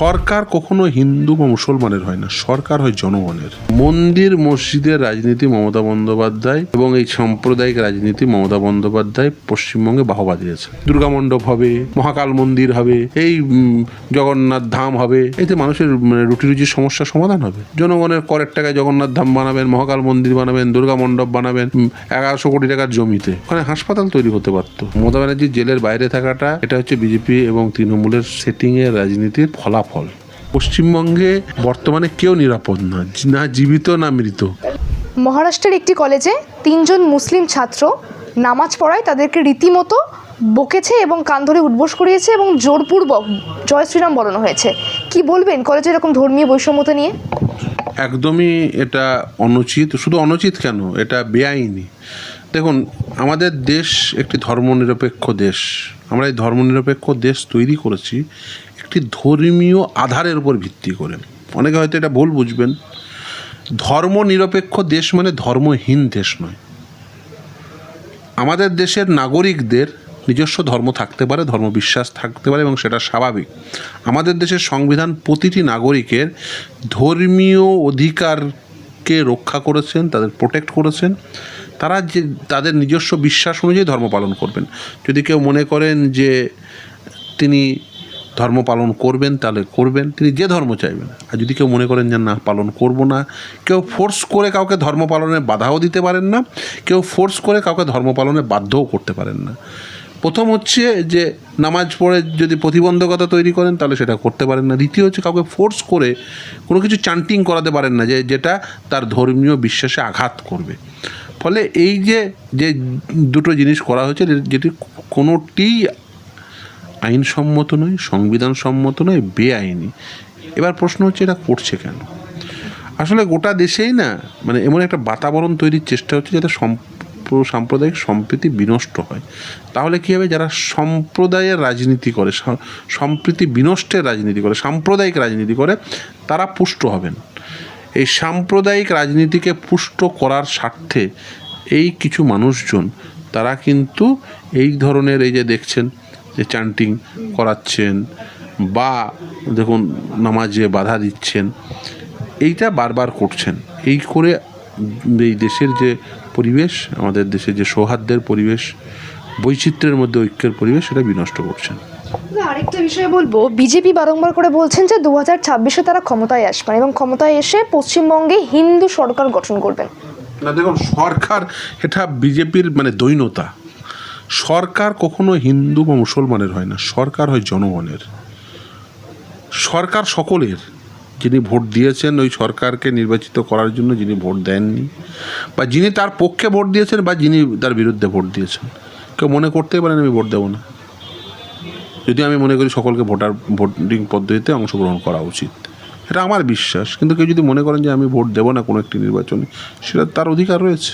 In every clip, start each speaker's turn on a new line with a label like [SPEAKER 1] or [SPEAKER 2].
[SPEAKER 1] সরকার কখনো হিন্দু বা মুসলমানের হয় না, সরকার হয় জনগণের। মন্দির, মসজিদের রাজনীতি মমতা বন্দ্যোপাধ্যায় এবং এই সাম্প্রদায়িক রাজনীতি মমতা বন্দ্যোপাধ্যায় পশ্চিমবঙ্গে বাহবা দিয়েছে। দুর্গা মণ্ডপ হবে, মহাকাল মন্দির হবে, এই জগন্নাথ ধাম হবে, এতে মানুষের মানে রুটি রুজির সমস্যার সমাধান হবে। জনগণের করের টাকায় জগন্নাথ ধাম বানাবেন, মহাকাল মন্দির বানাবেন, দুর্গা মণ্ডপ বানাবেন এগারোশো কোটি টাকার জমিতে। ওখানে হাসপাতাল তৈরি হতে পারতো। মমতা ব্যানার্জির জেলের বাইরে থাকাটা, এটা হচ্ছে বিজেপি এবং তৃণমূলের সেটিং এর রাজনীতির ফলাফল। পশ্চিমবঙ্গে বর্তমানে কেউ নিরাপদ না না জীবিত না মৃত।
[SPEAKER 2] মহারাষ্ট্রের একটি কলেজে তিনজন মুসলিম ছাত্র নামাজ পড়ায় তাদেরকে রীতিমতো বকেছে এবং কান ধরে উদ্বোস করিয়েছে এবং জোরপূর্বক জয় শ্রীরাম বলানো হয়েছে। কি বলবেন কলেজে এরকম ধর্মীয় বৈষম্যতা নিয়ে?
[SPEAKER 1] একদমই এটা অনুচিত শুধু অনুচিত কেন? এটা বেআইনি। দেখুন আমাদের দেশ একটি ধর্মনিরপেক্ষ দেশ। আমরা এই ধর্মনিরপেক্ষ দেশ তৈরি করেছি একটি ধর্মীয় আধারের উপর ভিত্তি করে। অনেকে হয়তো এটা ভুল বুঝবেন। ধর্মনিরপেক্ষ দেশ মানে ধর্মহীন দেশ নয়। আমাদের দেশের নাগরিকদের নিজস্ব ধর্ম থাকতে পারে ধর্ম বিশ্বাস থাকতে পারে এবং সেটা স্বাভাবিক। আমাদের দেশের সংবিধান প্রতিটি নাগরিকের ধর্মীয় অধিকারকে রক্ষা করেছেন, তাদের প্রোটেক্ট করেছেন। তারা যে তাদের নিজস্ব বিশ্বাস অনুযায়ী ধর্ম পালন করবেন। যদি কেউ মনে করেন যে তিনি ধর্ম পালন করবেন, তাহলে করবেন। তিনি যে ধর্ম চাইবেন। আর যদি কেউ মনে করেন যে না, পালন করব না, কেউ ফোর্স করে কাউকে ধর্ম পালনে বাধাও দিতে পারেন না, কেউ ফোর্স করে কাউকে ধর্ম পালনে বাধ্যও করতে পারেন না। প্রথম হচ্ছে যে নামাজ পড়ে যদি প্রতিবন্ধকতা তৈরি করেন, তাহলে সেটা করতে পারেন না। দ্বিতীয় হচ্ছে কাউকে ফোর্স করে কোনো কিছু চান্টিং করাতে পারেন না, যে যেটা তার ধর্মীয় বিশ্বাসে আঘাত করবে। ফলে এই যে যে দুটো জিনিস করা হয়েছে যেটি কোনোটিই আইনসম্মত নয় সংবিধান সম্মত নয়, বেআইনি। এবার প্রশ্ন হচ্ছে এটা করছে কেন? আসলে গোটা দেশেই না মানে এমন একটা বাতাবরণ তৈরির চেষ্টা হচ্ছে যাতে সম্প- সাম্প্রদায়িক সম্প্রীতি বিনষ্ট হয়। তাহলে কী হবে? যারা সম্প্রদায়ের রাজনীতি করে সম্প্রীতি বিনষ্টের রাজনীতি করে, সাম্প্রদায়িক রাজনীতি করে, তারা পুষ্ট হবেন। এই সাম্প্রদায়িক রাজনীতিকে পুষ্ট করার স্বার্থে এই কিছু মানুষজন, তারা কিন্তু এই ধরনের এই যে দেখছেন যে চান্টিং করাচ্ছেন বা দেখুন নামাজে বাধা দিচ্ছেন, এইটা বারবার করছেন। এই করে এই দেশের যে পরিবেশ, আমাদের দেশের যে সৌহার্দ্যের পরিবেশ, বৈচিত্র্যের মধ্যে ঐক্যের পরিবেশ, সেটা বিনষ্ট করছেন।
[SPEAKER 2] আরেকটা বিষয় বলব, বিজেপি বারংবার করে বলছেন যে দু হাজার ছাব্বিশে তারা ক্ষমতায় আসবেন এবং ক্ষমতায় এসে পশ্চিমবঙ্গে হিন্দু সরকার গঠন করবেন।
[SPEAKER 1] না, দেখুন, সরকার, এটা বিজেপির মানে দৈনতা। সরকার কখনো হিন্দু বা মুসলমানের হয় না, সরকার হয় জনগণের। সরকার সকলের। যিনি ভোট দিয়েছেন ওই সরকারকে নির্বাচিত করার জন্য যিনি ভোট দেননি, বা যিনি তার পক্ষে ভোট দিয়েছেন বা যিনি তার বিরুদ্ধে ভোট দিয়েছেন। কেউ মনে করতেই পারেন আমি ভোট দেবো না। যদি আমি মনে করি সকলকে ভোটার ভোটিং পদ্ধতিতে অংশগ্রহণ করা উচিত। এটা আমার বিশ্বাস কিন্তু কেউ যদি মনে করেন যে আমি ভোট দেবো না কোনো একটি নির্বাচনে সেটা তার অধিকার রয়েছে।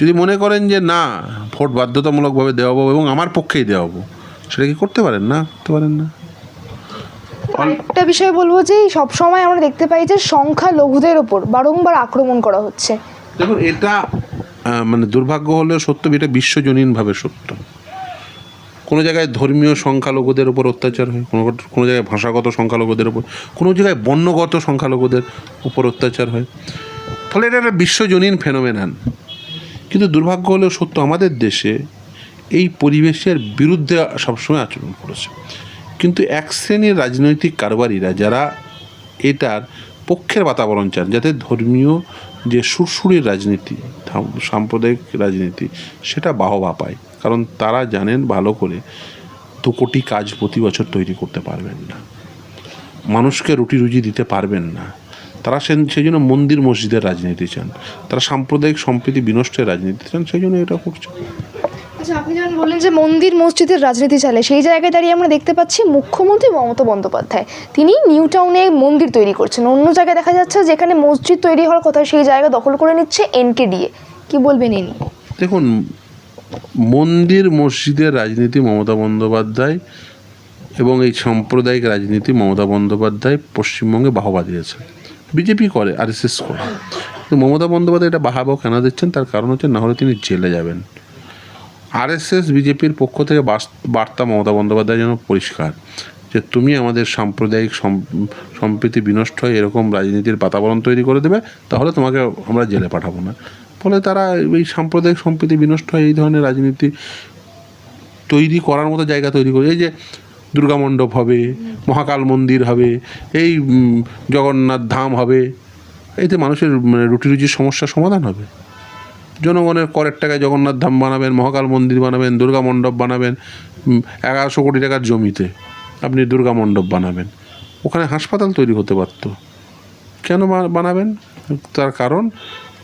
[SPEAKER 1] যদি মনে করেন যে না ভোট বাধ্যতামূলকভাবে দেওয়া দেওয়াবো এবং আমার পক্ষেই দেওয়া দেওয়াবো সেটা কি করতে পারেন না? করতে পারেন না।
[SPEAKER 2] একটা বিষয় বলব যে সব সময় আমরা দেখতে পাই যে সংখ্যা লঘুদের ওপর বারংবার আক্রমণ করা হচ্ছে।
[SPEAKER 1] দেখুন এটা মানে দুর্ভাগ্য হলেও সত্য এটা বিশ্বজনীনভাবে সত্য। কোনো জায়গায় ধর্মীয় সংখ্যালঘুদের উপর অত্যাচার হয়, কোনো কোনো জায়গায় ভাষাগত সংখ্যালঘুদের উপর, কোনো জায়গায় বর্ণগত সংখ্যালঘুদের উপর অত্যাচার হয়। ফলে এটা একটা বিশ্বজনীন ফেনোমেনান। কিন্তু দুর্ভাগ্য হলেও সত্য, আমাদের দেশে এই পরিবেশের বিরুদ্ধে সবসময় আচরণ করেছে। কিন্তু এক শ্রেণির রাজনৈতিক কারবারিরা, যারা এটার পক্ষের বাতাবরণ চান, যাতে ধর্মীয় যে সুরসুরির রাজনীতি সাম্প্রদায়িক রাজনীতি, সেটা বাহবা পায়। কারণ তারা জানেন ভালো করে দু কোটি কাজ প্রতি বছর তৈরি করতে পারবেন না। মানুষকে রুটি রুজি দিতে পারবেন না। তারা সে সেই জন্য মন্দির মসজিদের রাজনীতি চান। তারা সাম্প্রদায়িক সম্প্রীতি বিনষ্টের রাজনীতি চান সেই জন্য এটা করছে।
[SPEAKER 2] আচ্ছা আপনি যেমন বললেন যে মন্দির মসজিদের রাজনীতি চলে, সেই জায়গায় দাঁড়িয়ে আমরা দেখতে পাচ্ছি মুখ্যমন্ত্রী মমতা বন্দ্যোপাধ্যায়। তিনি নিউ টাউনে মন্দির তৈরি করছেন। অন্য জায়গায় দেখা যাচ্ছে যেখানে মসজিদ তৈরি হওয়ার কথা সেই জায়গা দখল করে নিচ্ছে এনকেডিএ। কি বলবেন এ
[SPEAKER 1] দেখুন, মন্দির মসজিদের রাজনীতি মমতা বন্দ্যোপাধ্যায় এবং এই সাম্প্রদায়িক রাজনীতি মমতা বন্দ্যোপাধ্যায় পশ্চিমবঙ্গে বাহবা দিয়েছে। বিজেপি করে, আর এস এস করে। মমতা বন্দ্যোপাধ্যায় এটা বাহাবা কেন দিচ্ছেন? তার কারণ হচ্ছে না হলে তিনি জেলে যাবেন। আরএসএস বিজেপির পক্ষ থেকে বার্তা মমতা বন্দ্যোপাধ্যায় যেন পরিষ্কার যে তুমি আমাদের সাম্প্রদায়িক সম্প্রীতি বিনষ্ট হয় এরকম রাজনীতির বাতাবরণ তৈরি করে দেবে, তাহলে তোমাকে আমরা জেলে পাঠাবো না। ফলে তারা এই সাম্প্রদায়িক সম্প্রীতি বিনষ্ট হয় এই ধরনের রাজনীতি তৈরি করার মতো জায়গা তৈরি করে, এই যে দুর্গা মণ্ডপ হবে, মহাকাল মন্দির হবে, এই জগন্নাথ ধাম হবে, এতে মানুষের মানে রুটি রুজির সমস্যার সমাধান হবে। জনগণের করের টাকায় জগন্নাথ ধাম বানাবেন, মহাকাল মন্দির বানাবেন, দুর্গা মণ্ডপ বানাবেন এগারোশো কোটি টাকার জমিতে আপনি দুর্গা মণ্ডপ বানাবেন। ওখানে হাসপাতাল তৈরি হতে পারত। কেন বানাবেন? তার কারণ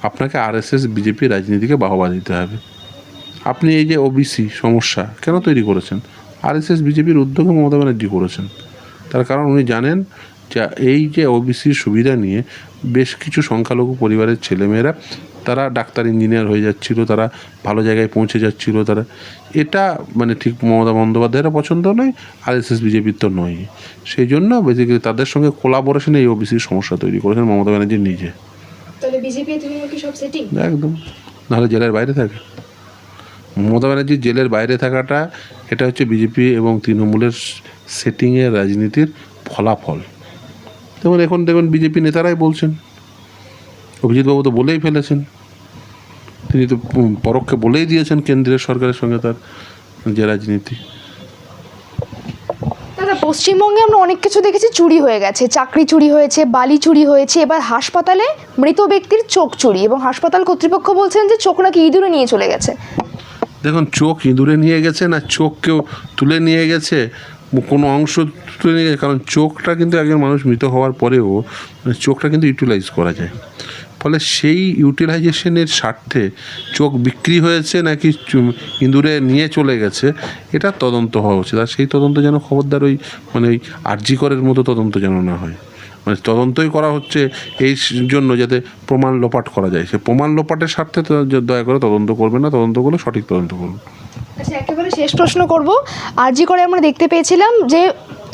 [SPEAKER 1] আপনাকে আরএসএস, বিজেপি রাজনীতিকে বাহবা দিতে হবে। আপনি এই যে ওবিসি সমস্যা কেন তৈরি করেছেন? আরএসএস, বিজেপির উদ্যোগে মমতা ব্যানার্জি করেছেন। তার কারণ উনি জানেন যে এই যে ওবিসির সুবিধা নিয়ে বেশ কিছু সংখ্যালঘু পরিবারের ছেলেমেয়েরা তারা ডাক্তার ইঞ্জিনিয়ার হয়ে যাচ্ছিল তারা ভালো জায়গায় পৌঁছে যাচ্ছিল তারা এটা মানে ঠিক মমতা বন্দ্যোপাধ্যায়েরও পছন্দ নয় আরএসএস বিজেপির তো নয়। সেই জন্য বেসিক্যালি তাদের সঙ্গে কোলাবোরেশনে এই ওবিসির সমস্যা তৈরি করেছেন মমতা ব্যানার্জি নিজে। একদম। নাহলে জেলের বাইরে থাকে। মমতা ব্যানার্জির জেলের বাইরে থাকাটা এটা হচ্ছে বিজেপি এবং তৃণমূলের সেটিংয়ের রাজনীতির ফলাফল। যেমন এখন দেখুন বিজেপি নেতারাই বলছেন। অভিজিৎবাবু তো বলেই ফেলেছেন। তিনি তো পরোক্ষে বলেই দিয়েছেন কেন্দ্রীয় সরকারের সঙ্গে তার যে রাজনীতি।
[SPEAKER 2] দাদা পশ্চিমবঙ্গে আমরা অনেক কিছু দেখেছি চুরি হয়ে গেছে চাকরি চুরি হয়েছে বালি চুরি হয়েছে এবার হাসপাতালে মৃত ব্যক্তির চোখ চুরি এবং হাসপাতাল কর্তৃপক্ষ বলছেন যে চোখ নাকি ইঁদুরে নিয়ে চলে গেছে।
[SPEAKER 1] দেখুন চোখ ইঁদুরে নিয়ে গেছে না চোখ কেউ তুলে নিয়ে গেছে? কোনো অংশ তুলে নিয়ে কারণ চোখটা কিন্তু একজন মানুষ মৃত হওয়ার পরেও মানে চোখটা কিন্তু ইউটিলাইজ করা যায়। ফলে সেই ইউটিলাইজেশনের স্বার্থে চোখ বিক্রি হয়েছে নাকি ইঁদুরে নিয়ে চলে গেছে, এটা তদন্ত হওয়া উচিত। আর সেই তদন্ত যেন খবরদার ওই মানে ওই আর্জিকরের মতো তদন্ত যেন না হয়। মানে তদন্তই করা হচ্ছে এই জন্য যাতে প্রমাণ লোপাট করা যায়। সে প্রমাণ লোপাটের স্বার্থে দয়া করে তদন্ত করবে না, তদন্ত করলে সঠিক তদন্ত করবে
[SPEAKER 2] একেবারে শেষ প্রশ্ন করব। আরজি করে আমরা দেখতে পেয়েছিলাম যে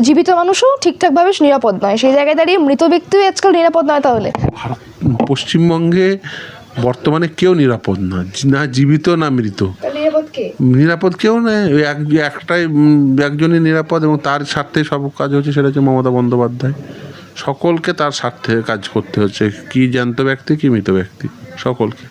[SPEAKER 2] জীবিত মানুষও ঠিকঠাকভাবে নিরাপদ নয়। সেই জায়গায় দাঁড়িয়ে মৃত ব্যক্তিও আজকাল নিরাপদ নয় তাহলে?
[SPEAKER 1] পশ্চিমবঙ্গে বর্তমানে কেউ নিরাপদ না না জীবিত না মৃত।
[SPEAKER 2] নিরাপদ
[SPEAKER 1] কেউ এক একটাই একজনই নিরাপদ এবং তার স্বার্থে সব কাজ হচ্ছে সেটা হচ্ছে মমতা বন্দ্যোপাধ্যায়। সকলকে তার স্বার্থে কাজ করতে হচ্ছে। কি জ্যান্ত ব্যক্তি কি মৃত ব্যক্তি। সকলকে।